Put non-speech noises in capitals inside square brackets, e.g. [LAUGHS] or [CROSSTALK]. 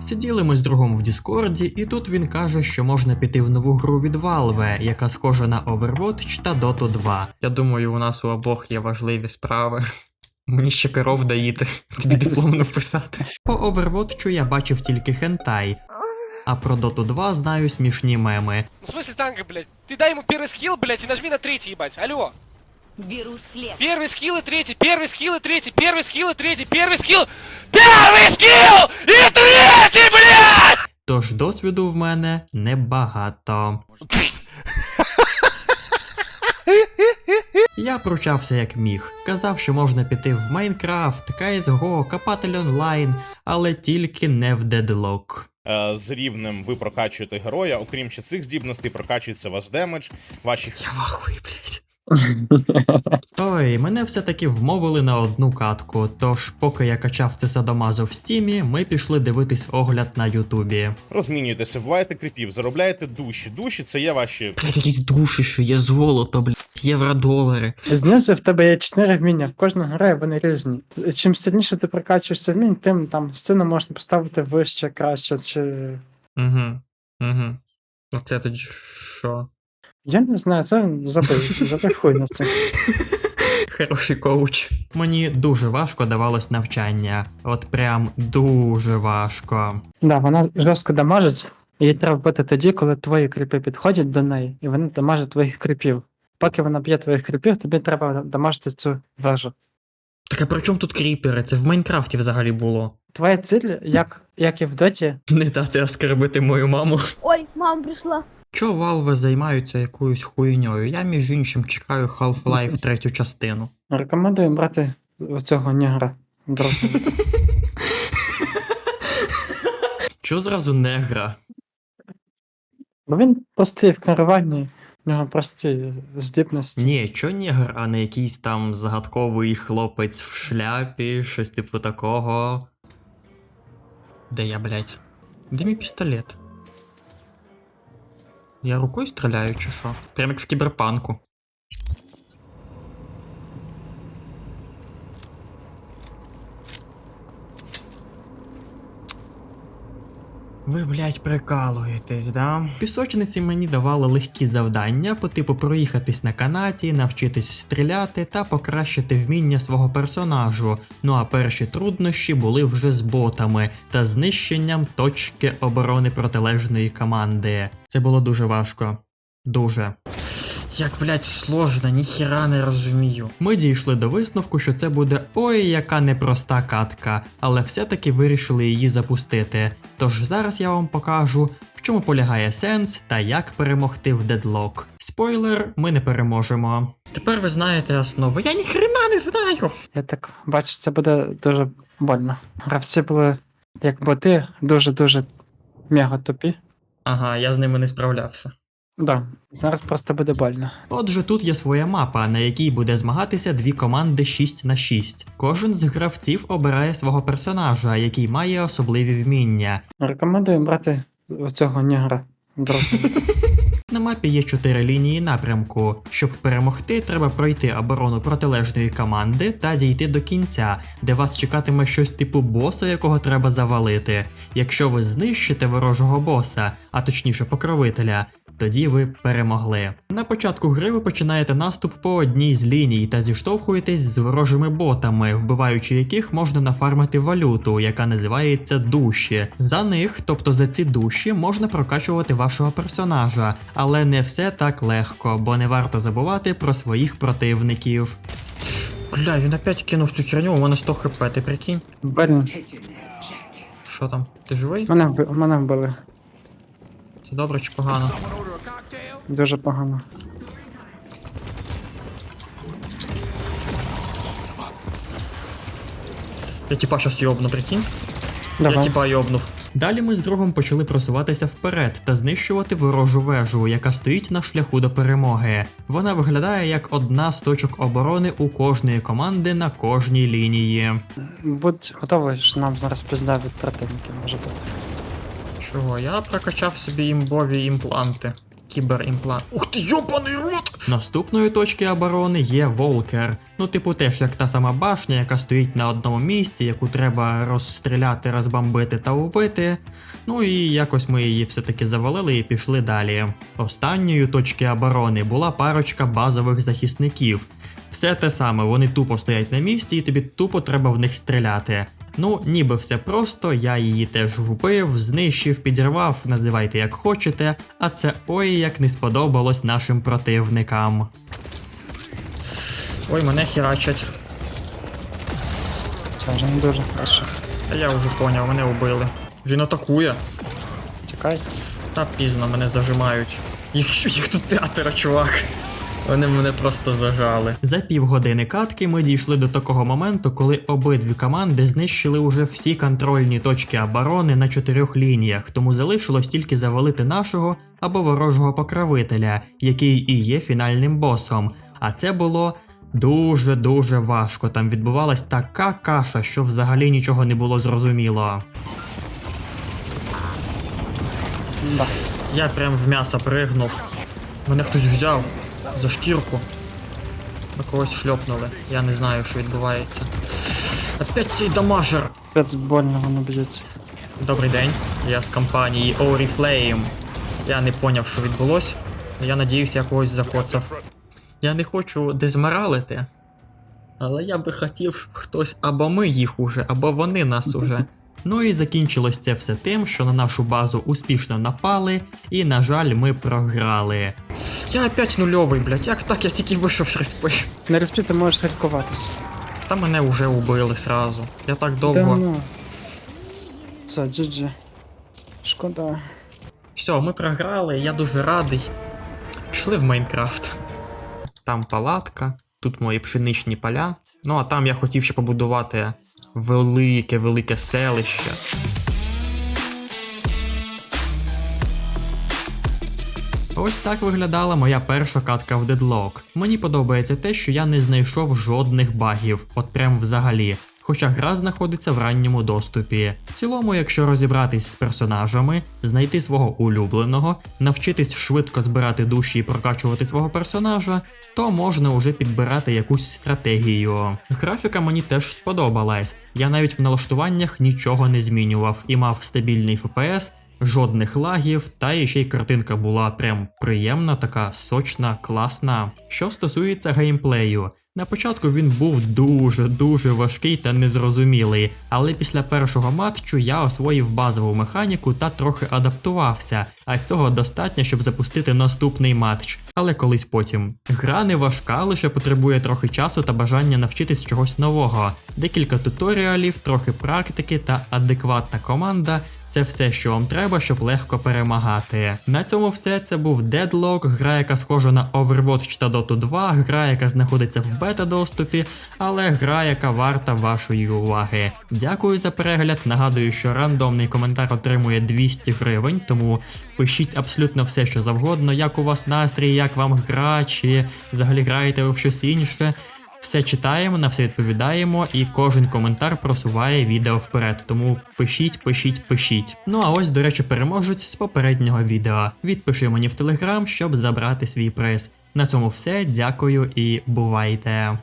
Сиділи ми з другом в Діскорді, і тут він каже, що можна піти в нову гру від Valve, яка схожа на Overwatch та Dota 2. Я думаю, у нас у обох є важливі справи. [LAUGHS] Мені ще коров доїти, [LAUGHS] тобі диплом написати. По Overwatch я бачив тільки хентай, а про Dota 2 знаю смішні меми. Ну, в смысле танго, блядь? Ты дай ему первый скилл, блядь, и нажми на третий, ебать. Алло. Беру след. Первый скилл и третий, первый скилл и третий, первый скилл и третий, первый скилл. Первый скилл и третий, блядь! Тож досвіду в мене небагато. Я пручався як міг. Казав, що можна піти в Майнкрафт, CSGO, Копатель онлайн, але тільки не в Deadlock. Е, З рівнем ви прокачуєте героя, окрім ще цих здібностей, прокачується ваш демедж, ваші Я вахую, блядь. Ой, мене все-таки вмовили на одну катку, тож поки я качав це садомазо в стімі, ми пішли дивитись огляд на Ютубі. розмінюєтеся, вбиваєте кріпів, заробляєте душі. Душі це є ваші Блядь, якісь душі, що є золото, блядь, євро-долари. Знизу в тебе є 4 вміння, в кожного грає вони різні. Чим сильніше ти прокачуєшся вмінь, тим там сцену можна поставити вище, краще, чи. Угу. Угу. А це тоді що? Я не знаю, це забий, забий хуй на це. [LAUGHS] Хороший коуч. Мені дуже важко давалось навчання. От прям дуже важко. Да, вона жорстко дамажить, її треба бити тоді, коли твої кріпи підходять до неї, і вони дамажать твоїх кріпів. Поки вона б'є твоїх кріпів, тобі треба дамажити цю вежу. Так а при чому тут кріпери? Це в Майнкрафті взагалі було. Твоя ціль, як, як і в доті, [LAUGHS] Не дати оскорбити мою маму. Ой, мама пришла. Чо Valve займаються якоюсь хуйньою? Я між іншим чекаю Half-Life третю частину. рекомендую брати цього нігра. Другого. Чо зразу негра? Бо він простий в керуванні, в нього прості здібності. Ні, чо негр, а не якийсь там загадковий хлопець в шляпі, щось типу такого. Де я, блядь? Де мій пістолет? Я рукою стріляю чи що? Прям як в кіберпанку. Ви, блядь, прикалуєтесь, да? Пісочниці мені давали легкі завдання по типу проїхатись на канаті, навчитись стріляти та покращити вміння свого персонажу. Ну а перші труднощі були вже з ботами та знищенням точки оборони протилежної команди. Це було дуже важко. Дуже. Як, блядь, сложно, ніхіра не розумію. Ми дійшли до висновку, що це буде ой, яка непроста катка, але все-таки вирішили її запустити. Тож зараз я вам покажу, в чому полягає сенс та як перемогти в дедлок. Спойлер, ми не переможемо. Тепер ви знаєте основу. Я ніхрена не знаю. Я так бачу, це буде дуже больно. Гравці були, як боти, дуже-дуже мега тупі. Ага, я з ними не справлявся. Да, зараз просто буде больно. Отже, тут є своя мапа, на якій буде змагатися дві команди 6 на 6. Кожен з гравців обирає свого персонажа, який має особливі вміння. Рекомендую брати цього нігра. [LAUGHS] На мапі є чотири лінії напрямку. Щоб перемогти, треба пройти оборону протилежної команди та дійти до кінця, де вас чекатиме щось типу боса, якого треба завалити. Якщо ви знищите ворожого боса, а точніше покровителя, тоді ви перемогли. На початку гри ви починаєте наступ по одній з ліній та зіштовхуєтесь з ворожими ботами, вбиваючи яких можна нафармити валюту, яка називається душі. За них, тобто за ці душі, можна прокачувати вашого персонажа, але не все так легко, бо не варто забувати про своїх противників. Бля, він опять кинув цю херню, у мене 100 хп, ти прикинь? Блін, Що там? Ти живий? мене, мене вбили. Це добре чи погано? Дуже погано. Я типа щас йобну, прикинь? Давай. Я типа йобнув. Далі ми з другом почали просуватися вперед та знищувати ворожу вежу, яка стоїть на шляху до перемоги. Вона виглядає як одна з точок оборони у кожної команди на кожній лінії. Будь готовий, що нам зараз пизда від противників може бути. Чого? Я прокачав собі імбові імпланти. Кіберімплант. Ух ти, йобаний рот! Наступною точки оборони є Волкер. Ну, типу, теж як та сама башня, яка стоїть на одному місці, яку треба розстріляти, розбомбити та убити. Ну і якось ми її все-таки завалили і пішли далі. Останньою точки оборони була парочка базових захисників. Все те саме, вони тупо стоять на місці, і тобі тупо треба в них стріляти. Ну, ніби все просто, я її теж вбив, знищив, підірвав, називайте як хочете, а це ой як не сподобалось нашим противникам. Ой, мене херачать. Це вже не дуже хорошо. А я вже поняв, мене вбили. Він атакує. Тікай. Та пізно мене зажимають. Їх, їх тут п'ятеро, чувак. Вони мене просто зажали. За півгодини катки ми дійшли до такого моменту, коли обидві команди знищили уже всі контрольні точки оборони на чотирьох лініях, тому залишилось тільки завалити нашого або ворожого покровителя, який і є фінальним босом. А це було. Дуже дуже важко. Там відбувалась така каша, що взагалі нічого не було зрозуміло. Я прям в м'ясо пригнув. Мене хтось взяв за шкірку. На когось шльопнули. Я не знаю, що відбувається. Опять цей дамажер! Пець больно воно б'ється. Добрий день, я з компанії Oriflame. Я не поняв, що відбулось. Я надіюсь, я когось закоцав. Я не хочу дезморалити. Але я би хотів, щоб хтось або ми їх уже, або вони нас уже. [LAUGHS] Ну і закінчилось це все тим, що на нашу базу успішно напали, і, на жаль, ми програли. Я опять нульовий, блядь, як так я тільки вийшов з респи. На респі ти можеш лікуватися. Та мене вже убили сразу. Я так Да довго. ну. Це, GG. Шкода. Все, ми програли, я дуже радий. Пішли в Майнкрафт. Там палатка, тут мої пшеничні поля. Ну а там я хотів ще побудувати велике, велике селище. Ось так виглядала моя перша катка в Deadlock. Мені подобається те, що я не знайшов жодних багів, от прям взагалі. Хоча гра знаходиться в ранньому доступі. В цілому, якщо розібратись з персонажами, знайти свого улюбленого, навчитись швидко збирати душі і прокачувати свого персонажа, то можна уже підбирати якусь стратегію. Графіка мені теж сподобалась. Я навіть в налаштуваннях нічого не змінював і мав стабільний FPS, жодних лагів, та і ще й картинка була прям приємна, така сочна, класна. Що стосується геймплею. На початку він був дуже-дуже важкий та незрозумілий, але після першого матчу я освоїв базову механіку та трохи адаптувався, а цього достатньо, щоб запустити наступний матч, але колись потім. Гра не важка, лише потребує трохи часу та бажання навчитись чогось нового, декілька туторіалів, трохи практики та адекватна команда. Це все, що вам треба, щоб легко перемагати. На цьому все. Це був Deadlock, гра, яка схожа на Overwatch та Dota 2, гра, яка знаходиться в бета-доступі, але гра, яка варта вашої уваги. Дякую за перегляд. Нагадую, що рандомний коментар отримує 200 гривень, тому пишіть абсолютно все, що завгодно, як у вас настрій, як вам гра, чи взагалі граєте ви в щось інше. Все читаємо, на все відповідаємо, і кожен коментар просуває відео вперед. Тому пишіть, пишіть, пишіть. Ну а ось, до речі, переможець з попереднього відео. Відпиши мені в телеграм, щоб забрати свій приз. На цьому все. Дякую і бувайте.